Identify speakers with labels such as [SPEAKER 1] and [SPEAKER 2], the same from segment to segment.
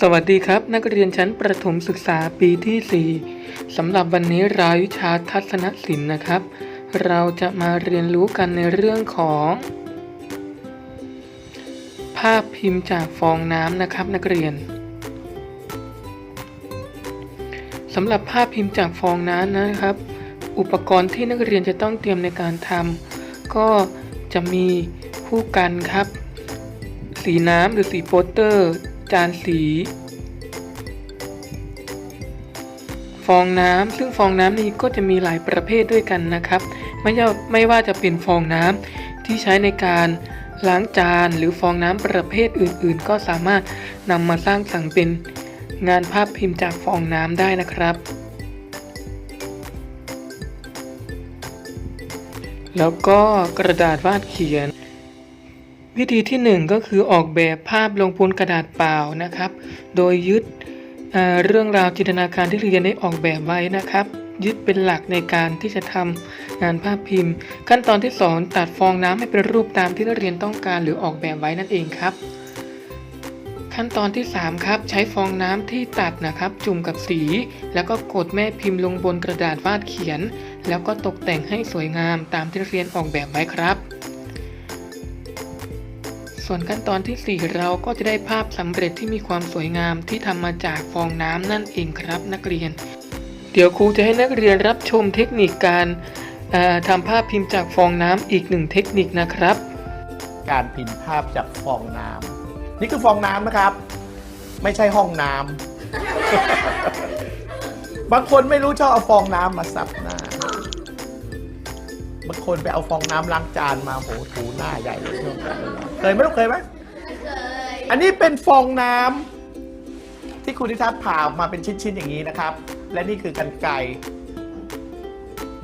[SPEAKER 1] สวัสดีครับ นักเรียนชั้นประถมศึกษาปีที่ 4สำหรับวันนี้รายวิชาทัศนศิลป์นะครับ เราจะมาเรียนรู้กันในเรื่องของ ภาพพิมพ์จากฟองน้ำนะครับ นักเรียนสำหรับภาพพิมพ์จากฟองน้ำนะครับ อุปกรณ์ที่นักเรียนจะต้องเตรียมในการทำก็จะมีคู่กันครับ สีน้ำหรือสีโปสเตอร์ จานสี ฟองน้ำซึ่งฟองน้ำนี้ก็จะมีหลายประเภทด้วยกันนะครับ ไม่ว่าไม่ว่าจะเป็นฟองน้ำที่ใช้ในการล้างจานหรือฟองน้ำประเภทอื่นๆ ก็สามารถนำมาสร้างสรรค์เป็นงานภาพพิมพ์จากฟองน้ำได้นะครับ แล้วก็กระดาษวาดเขียน วิธีที่หนึ่งก็คือออกแบบภาพลงบนกระดาษเปล่านะครับ โดยยึดเเรื่องราวจินตนาการที่เรียนได้ออกแบบไว้นะครับ ยึดเป็นหลักในการที่จะทำงานภาพพิมพ์ ขั้นตอนที่ 2 ตัดฟองน้ำให้เป็นรูปตามที่นักเรียนต้องการหรือออกแบบไว้นั่นเองครับ ขั้นตอนที่ 3 ครับ ใช้ฟองน้ำที่ตัดนะครับ จุ่มกับสี แล้วก็กดแม่พิมพ์ลงบนกระดาษวาดเขียน แล้วก็ตกแต่งให้สวยงามตามที่เรียนออกแบบไว้ครับ ส่วนขั้นตอนทีสี่ 4 เราก็จะได้ภาพสำเร็จที่มีความสวยงามที่ทำมาจากฟองน้ำนั่นเองครับนักเรียน เดี๋ยวครูจะให้นักเรียนรับชมเทคนิคการทำภาพพิมพ์จากฟองน้ำอีกหนึ่งเทคนิคนะครับ
[SPEAKER 2] การพิมพ์ภาพจากฟองน้ำนี่คือฟองน้ำนะครับ ไม่ใช่ห้องน้ำบางคนไม่รู้ชอบเอาฟองน้ำมาสับหน้า บางคนไปเอาฟองน้ำล้างจานมาโหถูหน้าใหญ่เลยช่วงนั้นเคยไหมลูกเคยไหมอันนี้เป็นฟองน้ำที่คุณนิทัศน์ผ่าออกมาเป็นชิ้นๆอย่างนี้นะครับ และนี่คือกันไกร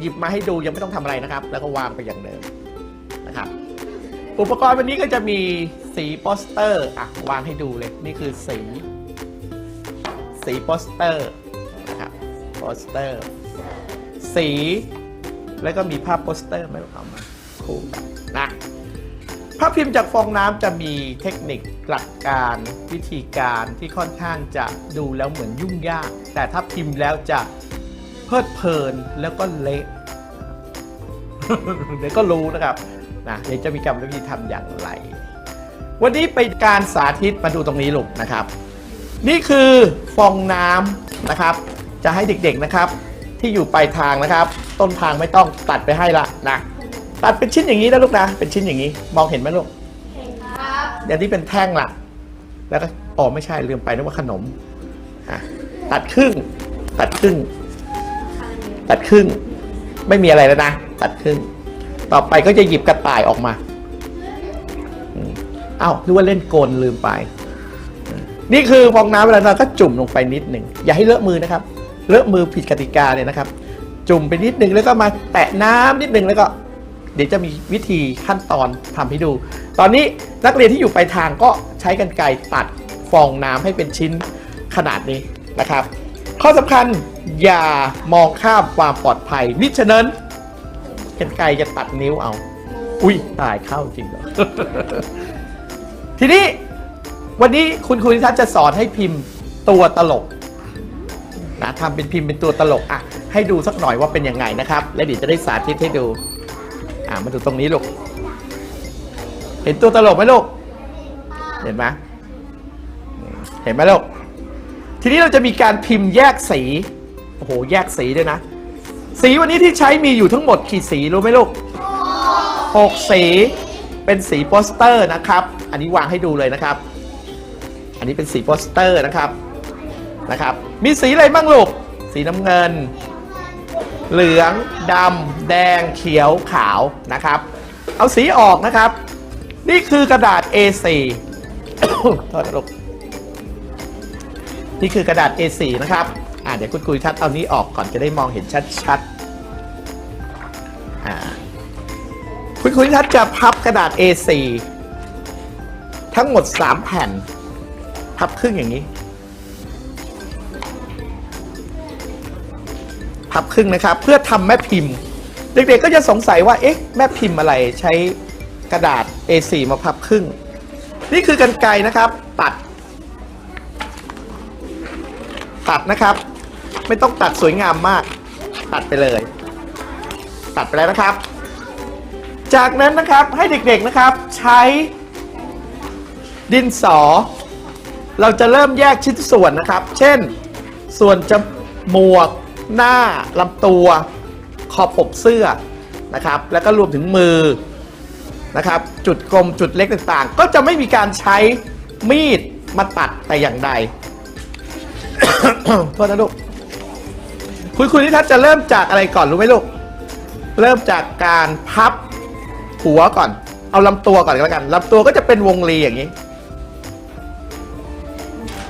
[SPEAKER 2] หยิบมาให้ดูยังไม่ต้องทำอะไรนะครับ แล้วก็วางไปอย่างเดิมนะครับ อุปกรณ์วันนี้ก็จะมีสีโปสเตอร์อะวางให้ดูเลยนี่คือสี สีโปสเตอร์นะครับโปสเตอร์ สี แล้วก็มีภาพโปสเตอร์ไม่ต้องเอามาคู่กันนะภาพพิมพ์จากฟองน้ำจะมีเทคนิคหลักการวิธีการที่ค่อนข้างจะดูแล้วเหมือนยุ่งยาก แต่ถ้าพิมพ์แล้วจะเพลิดเพลินแล้วก็เละเดี๋ยวก็รู้นะครับนะเดี๋ยวจะมีกรรมวิธีทำอย่างไร วันนี้เป็นการสาธิตมาดูตรงนี้ลูกนะครับ นี่คือฟองน้ำนะครับ จะให้เด็กๆนะครับ ที่อยู่ปลายทางนะครับ ต้นทางไม่ต้องตัดไปให้ละนะตัดเป็นชิ้นอย่างนี้นะลูกนะ เป็นชิ้นอย่างนี้ มองเห็นไหมลูกเห็นครับอย่างที่เป็นแท่งล่ะ แล้วก็อ๋อไม่ใช่ลืมไปนึกว่าขนมอะตัดครึ่ง ตัดครึ่ง ตัดครึ่ง ไม่มีอะไรแล้วนะ ตัดครึ่ง ต่อไปก็จะหยิบกระต่ายออกมาอืมอ้าวนึกว่าเล่นโกลลืมไปอืมนี่คือฟองน้ำเวลาเราก็จุ่มลงไปนิดหนึ่งอย่าให้เลอะมือนะครับ เลอะมือผิดกติกาเลยนะครับ จุ่มไปนิดนึงแล้วก็มาแตะน้ำนิดนึงแล้วก็ เดี๋ยวจะมีวิธีขั้นตอนทำให้ดู ตอนนี้นักเรียนที่อยู่ปลายทางก็ใช้กันไกรตัดฟองน้ำให้เป็นชิ้นขนาดนี้นะครับ ข้อสำคัญอย่ามองข้ามความปลอดภัยมิฉะนั้นกันไกรจะตัดนิ้วเอา อุ้ยตายเข้าจริงเหรอทีนี้วันนี้คุณครูนิทัศน์จะสอนให้พิมพ์ตัวตลก นะทำเป็นพิมพ์เป็นตัวตลกอะให้ดูสักหน่อยว่าเป็นยังไงนะครับ แล้วเดี๋ยวจะได้สาธิตให้ดูอะมาดูตรงนี้ลูกเห็นตัวตลกไหมลูกเห็นไหมเห็นไหมลูกทีนี้เราจะมีการพิมพ์แยกสีโอ้โหแยกสีด้วยนะ สีวันนี้ที่ใช้มีอยู่ทั้งหมดกี่สีรู้ไหมลูกหกสีเป็นสีโปสเตอร์นะครับ อันนี้วางให้ดูเลยนะครับ อันนี้เป็นสีโปสเตอร์นะครับ นะครับ มีสีอะไรบ้างลูก สีน้ำเงิน เหลืองดำแดงเขียวขาวนะครับ เอาสีออกนะครับ นี่คือกระดาษ A4 โทษนะลูกนี่คือกระดาษ A4 นะครับ อ่าเดี๋ยวคุณคุยทัดเอานี้ออกก่อนจะได้มองเห็นชัดๆอ่าคุณคุยทัดจะพับกระดาษ A4 ทั้งหมด 3 แผ่น พับครึ่งอย่างนี้ พับครึ่งนะครับ เพื่อทำแม่พิมพ์ เด็กๆก็จะสงสัยว่าเอ๊ะแม่พิมพ์อะไรใช้กระดาษ A4 มาพับครึ่ง นี่คือกันไกรนะครับ ตัด ตัดนะครับ ไม่ต้องตัดสวยงามมาก ตัดไปเลย ตัดไปแล้วนะครับ จากนั้นนะครับให้เด็กๆนะครับใช้ดินสอ เราจะเริ่มแยกชิ้นส่วนนะครับ เช่น ส่วนจมูก หน้าลำตัว ขอบปกเสื้อนะครับ แล้วก็รวมถึงมือนะครับ จุดกลมจุดเล็กต่างๆ ก็จะไม่มีการใช้มีดมาตัดแต่อย่างใดโทษนะลูกคุณคุณนิทัศน์จะเริ่มจากอะไรก่อนรู้ไหมลูก เริ่มจากการพับหัวก่อน เอาลำตัวก่อนก็แล้วกันลำตัวก็จะเป็นวงรีอย่างนี้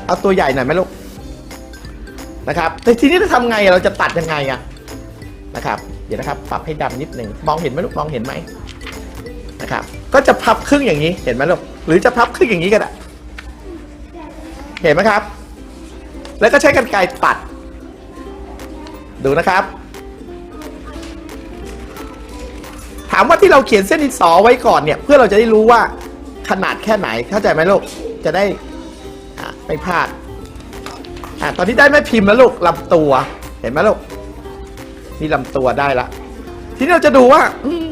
[SPEAKER 2] เอาตัวใหญ่หน่อยไหมลูก นะครับแต่ทีนี้เราทำไงเราจะตัดยังไงอะนะครับ เดี๋ยวนะครับปรับให้ดำนิดหนึ่งมองเห็นไหมลูกมองเห็นไหมนะครับก็จะพับครึ่งอย่างนี้เห็นไหมลูกหรือจะพับครึ่งอย่างนี้ก็ได้เห็นไหมครับ แล้วก็ใช้กรรไกรตัด ดูนะครับ ถามว่าที่เราเขียนเส้นดินสอไว้ก่อนเนี่ย เพื่อเราจะได้รู้ว่าขนาดแค่ไหนเข้าใจไหมลูกจะได้ไม่พลาด อะตอนนี้ได้แม่พิมพ์แล้วลูกลำตัว เห็นไหมลูกนี่ลำตัวได้ละ ทีนี้เราจะดูว่าอืม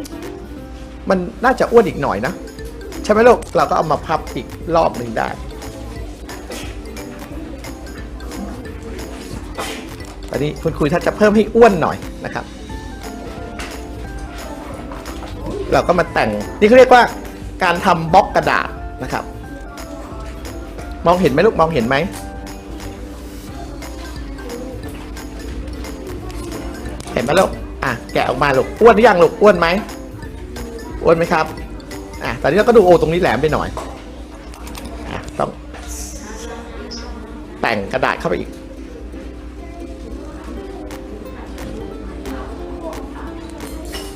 [SPEAKER 2] มันน่าจะอ้วนอีกหน่อยนะ ใช่ไหมลูกเราก็เอามาพับอีกรอบหนึ่งได้ตอนนี้คุณคุยถ้าจะเพิ่มให้อ้วนหน่อยนะครับ เราก็มาแต่งนี่เขาเรียกว่าการทำบล็อกกระดาษนะครับ มองเห็นไหมลูกมองเห็นไหม ห็นไหมลูกอะแกะออกมาลูกอ้วนหรือยังลูกอ้วนไหมอ้วนไหมครับอะตอนนี้เราก็ดูโอตรงนี้แหลมไปหน่อยอะต้องแต่งกระดาษเข้าไปอีก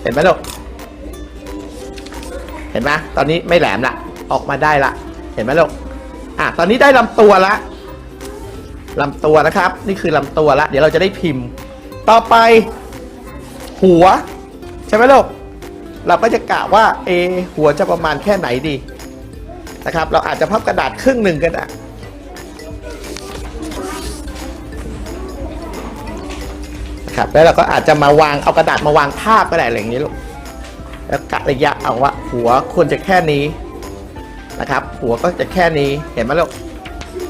[SPEAKER 2] เห็นไหมลูกเห็นไหมตอนนี้ไม่แหลมละออกมาได้ละเห็นไหมลูกอะตอนนี้ได้ลำตัวละลำตัวนะครับ นี่คือลำตัวละเดี๋ยวเราจะได้พิมพ์ ต่อไป หัว ใช่ไหมลูกเราก็จะกะว่าเอหัวจะประมาณแค่ไหนดีนะครับ เราอาจจะพับกระดาษครึ่งหนึ่งก็ได้นะครับแล้วเราก็อาจจะมาวางเอากระดาษมาวางทาบก็ได้อะไรอย่างนี้ลูกแล้วกะระยะเอาว่าหัวควรจะแค่นี้นะครับ หัวก็จะแค่นี้เห็นไหมลูก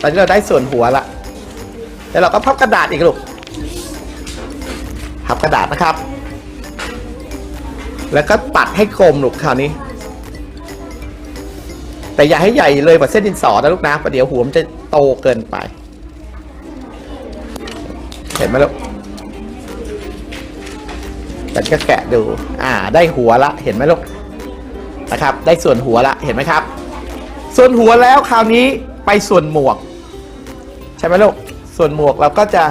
[SPEAKER 2] ตอนนี้เราได้ส่วนหัวละแล้วเราก็พับกระดาษอีกลูกพับกระดาษนะครับ แล้วก็ตัดให้กลมลูกคราวนี้ แต่อย่าให้ใหญ่เลยกว่าเส้นดินสอนะลูกนะประเดี๋ยวหัวมันจะโตเกินไป เห็นไหมลูกฉันก็แกะดู อ่า ได้หัวละ เห็นไหมลูก นะครับ ได้ส่วนหัวละ เห็นไหมครับ ส่วนหัวแล้วคราวนี้ไปส่วนหมวก ใช่ไหมลูก ส่วนหมวกเราก็จะ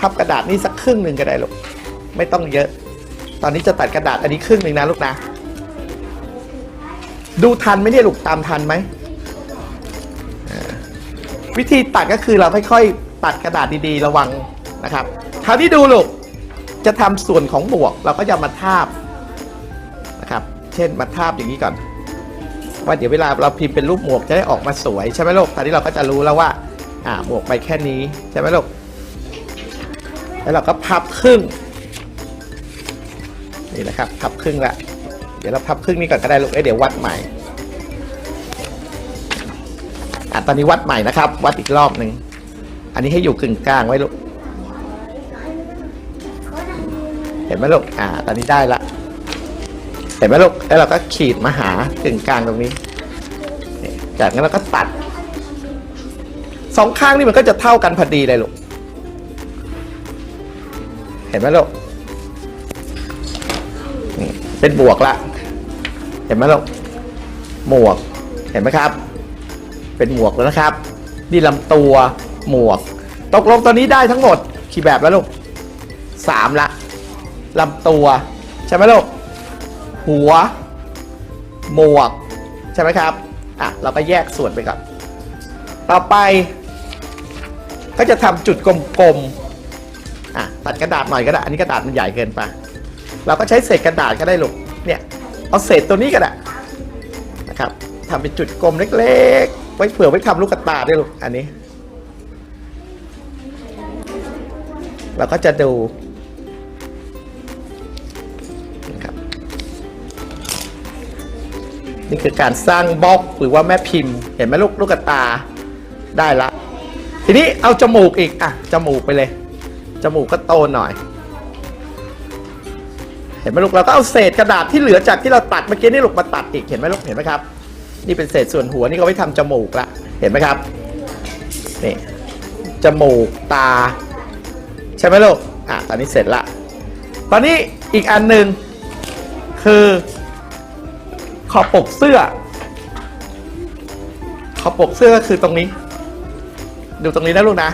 [SPEAKER 2] พับกระดาษนี่สักครึ่งหนึ่งก็ได้ลูก ไม่ต้องเยอะ ตอนนี้จะตัดกระดาษอันนี้ครึ่งหนึ่งนะลูกนะ ดูทันไหมเนี่ยลูกตามทันไหม วิธีตัดก็คือเราค่อยๆตัดกระดาษดีๆ ระวังนะครับคราวนี้ดูลูกจะทำส่วนของหมวกเราก็จะมาทาบนะครับ เช่นมาทาบอย่างนี้ก่อนว่าเดี๋ยวเวลาเราพิมพ์เป็นรูปหมวกจะได้ออกมาสวยใช่ไหมลูกตอนนี้เราก็จะรู้แล้วว่า อ่าหมวกไปแค่นี้ใช่ไหมลูกแล้วเราก็พับครึ่ง นี่นะครับพับครึ่งละเดี๋ยวเราพับครึ่งนี้ก่อนก็ได้ลูกเอ้ยเดี๋ยววัดใหม่อะตอนนี้วัดใหม่นะครับ วัดอีกรอบหนึ่งอันนี้ให้อยู่กึ่งกลางไว้ลูกเห็นไหมลูกอ่า ตอนนี้ได้ละเห็นไหมลูกแล้วเราก็ขีดมาหากึ่งกลางตรงนี้จากนั้นเราก็ตัดสองข้างนี่มันก็จะเท่ากันพอดีเลยลูกเห็นไหมลูก เป็นบวกละ เห็นไหมลูกหมวก เห็นไหมครับ เป็นหมวกแล้วนะครับ นี่ลำตัวหมวก ตกลงตอนนี้ได้ทั้งหมดกี่แบบแล้วลูกสามละลำตัว ใช่ไหมลูกหัว หมวก ใช่ไหมครับอะเราก็แยกส่วนไปก่อนต่อไป ก็จะทำจุดกลมๆอะตัดกระดาษหน่อยก็ได้ อันนี้กระดาษมันใหญ่เกินไป เราก็ใช้เศษกระดาษก็ได้ลูกเนี่ยเอาเศษตัวนี้ก็ได้นะครับทำเป็นจุดกลมเล็กๆ ไว้เผื่อไว้ทำลูกกระตาได้ลูกอันนี้ เราก็จะดูนะครับนี่คือการสร้างบล็อกหรือว่าแม่พิมพ์ เห็นไหมลูกลูกกระตาได้ละ ทีนี้เอาจมูกอีกอะจมูกไปเลย จมูกก็โตหน่อย เห็นไหมลูกเราก็เอาเศษกระดาษที่เหลือจากที่เราตัดเมื่อกี้นี่ลูกมาตัดอีกเห็นไหมลูกเห็นไหมครับ นี่เป็นเศษส่วนหัวนี่เขาไว้ทำจมูกละเห็นไหมครับนี่จมูกตา ใช่ไหมลูกอะตอนนี้เสร็จละตอนนี้อีกอันหนึ่งคือขอบปกเสื้อ ขอบปกเสื้อก็คือตรงนี้ ดูตรงนี้นะลูกนะ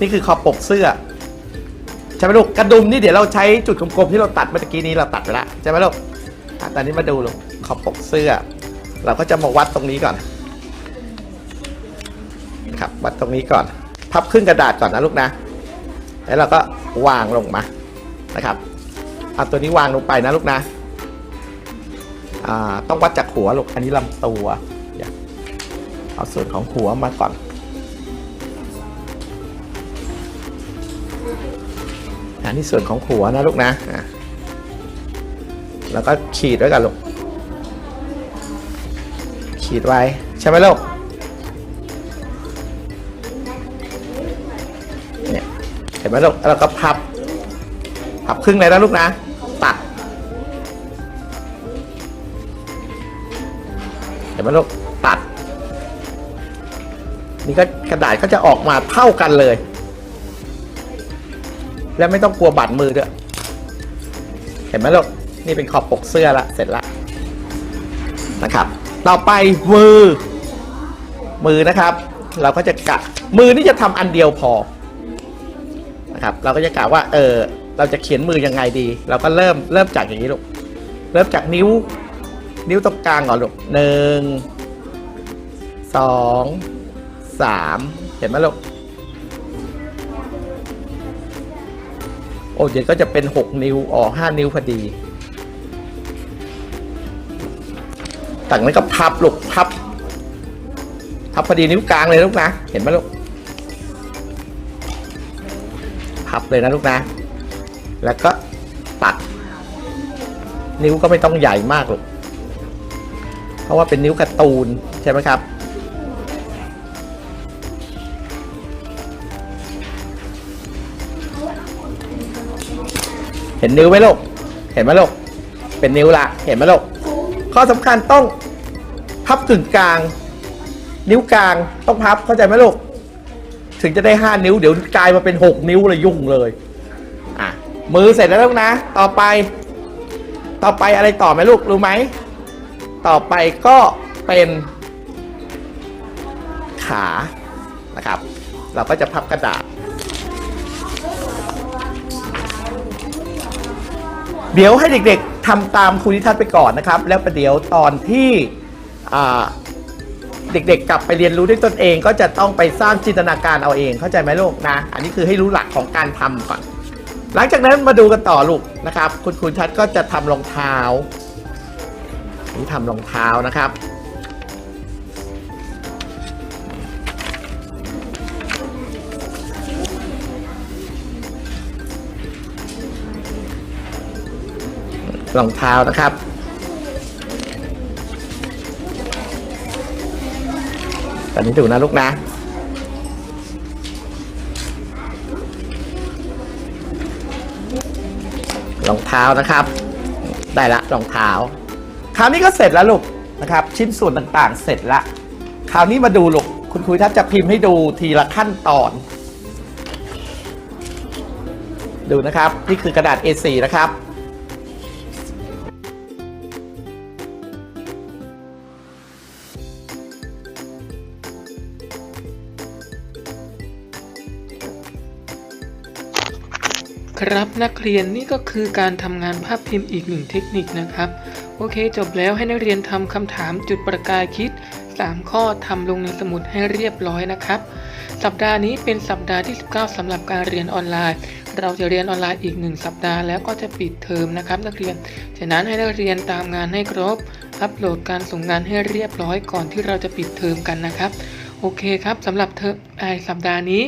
[SPEAKER 2] นี่คือขอบปกเสื้อ ใช่ไหมลูกกระดุมนี่เดี๋ยวเราใช้จุดกลมๆที่เราตัดเมื่อกี้นี้เราตัดไปแล้วใช่ไหมลูกอะตอนนี้มาดูลูกขอบปกเสื้อ เราก็จะมาวัดตรงนี้ก่อนครับวัดตรงนี้ก่อน พับครึ่งกระดาษก่อนนะลูกนะ แล้วเราก็วางลงมานะครับเอาตัวนี้วางลงไปนะลูกนะต้องวัดจากหัวลูกอันนี้ลำตัวเอาส่วนของหัวมาก่อน อันนี้ส่วนของหัวนะลูกนะอะแล้วก็ขีดไว้กันลูกขีดไว้ใช่ไหมลูกเนี่ยเห็นไหมลูกแล้วก็พับ พับครึ่งเลยนะลูกนะ ตัดเห็นไหมลูกตัด นี่ก็กระดาษก็จะออกมาเท่ากันเลย แล้วไม่ต้องกลัวบาดมือด้วยเห็นไหมลูกนี่เป็นขอบปกเสื้อละเสร็จละนะครับ ต่อไปมือ มือนะครับ เราก็จะกะมือนี่จะทำอันเดียวพอนะครับ เราก็จะกะว่า เออเราจะเขียนมือยังไงดี เราก็เริ่มเริ่มจากอย่างนี้ลูกเริ่มจากนิ้ว นิ้วตรงกลางก่อนลูกหนึ่งสองสามเห็นไหมลูก โอ้เดี๋ยวก็จะเป็น 6 นิ้วอ๋อ5นิ้วพอดีจากนั้นก็พับลูกพับ พับพอดีนิ้วกลางเลยลูกนะ เห็นไหมลูก พับเลยนะลูกนะ แล้วก็ตัด นิ้วก็ไม่ต้องใหญ่มากหรอกเพราะว่าเป็นนิ้วการ์ตูนใช่ไหมครับ เห็นนิ้วไหมลูก เห็นไหมลูก เป็นนิ้วละ เห็นไหมลูก ข้อสำคัญต้องพับกึ่งกลาง นิ้วกลางต้องพับเข้าใจไหมลูก ถึงจะได้ห้านิ้ว เดี๋ยวกลายมาเป็นหกนิ้วเลยยุ่งเลย อะ มือเสร็จแล้วลูกนะ ต่อไป ต่อไปอะไรต่อไหมลูก รู้ไหม ต่อไปก็เป็นขา นะครับ เราก็จะพับกระดาษ เดี๋ยวให้เด็กๆทำตามครูนิทัศน์ไปก่อนนะครับ แล้วประเดี๋ยวตอนที่อ่าเด็กๆ กลับไปเรียนรู้ด้วยตนเอง ก็จะต้องไปสร้างจินตนาการเอาเอง เข้าใจไหมลูกนะ อันนี้คือให้รู้หลักของการทำก่อน หลังจากนั้นมาดูกันต่อลูกนะครับ คุณครูชัดก็จะทำรองเท้า นี่ทำรองเท้านะครับ รองเท้านะครับ ตอนนี้ดูนะลูกนะ รองเท้านะครับ ได้ละรองเท้า คราวนี้ก็เสร็จแล้วลูกนะครับ ชิ้นส่วนต่างๆ เสร็จละ คราวนี้มาดูลูก คุณครูทัศน์จะพิมพ์ให้ดูทีละขั้นตอนดูนะครับ นี่คือกระดาษ A4 นะครับ
[SPEAKER 1] ครับนักเรียนนี่ก็คือการทำงานภาพพิมพ์อีกหนึ่งเทคนิคนะครับ โอเค จบแล้วให้นักเรียนทำคำถามจุดประกายคิด 3 ข้อทำลงในสมุดให้เรียบร้อยนะครับ สัปดาห์นี้เป็นสัปดาห์ที่ 19สำหรับการเรียนออนไลน์ เราจะเรียนออนไลน์อีก 1 สัปดาห์แล้วก็จะปิดเทอมนะครับนักเรียน ฉะนั้นให้นักเรียนตามงานให้ครบอัปโหลดการส่งงานให้เรียบร้อยก่อนที่เราจะปิดเทอมกันนะครับ โอเคครับสำหรับเทอมไอสัปดาห์นี้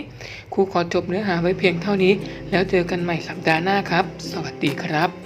[SPEAKER 1] ครูขอจบเนื้อหาไว้เพียงเท่านี้ แล้วเจอกันใหม่สัปดาห์หน้าครับ สวัสดีครับ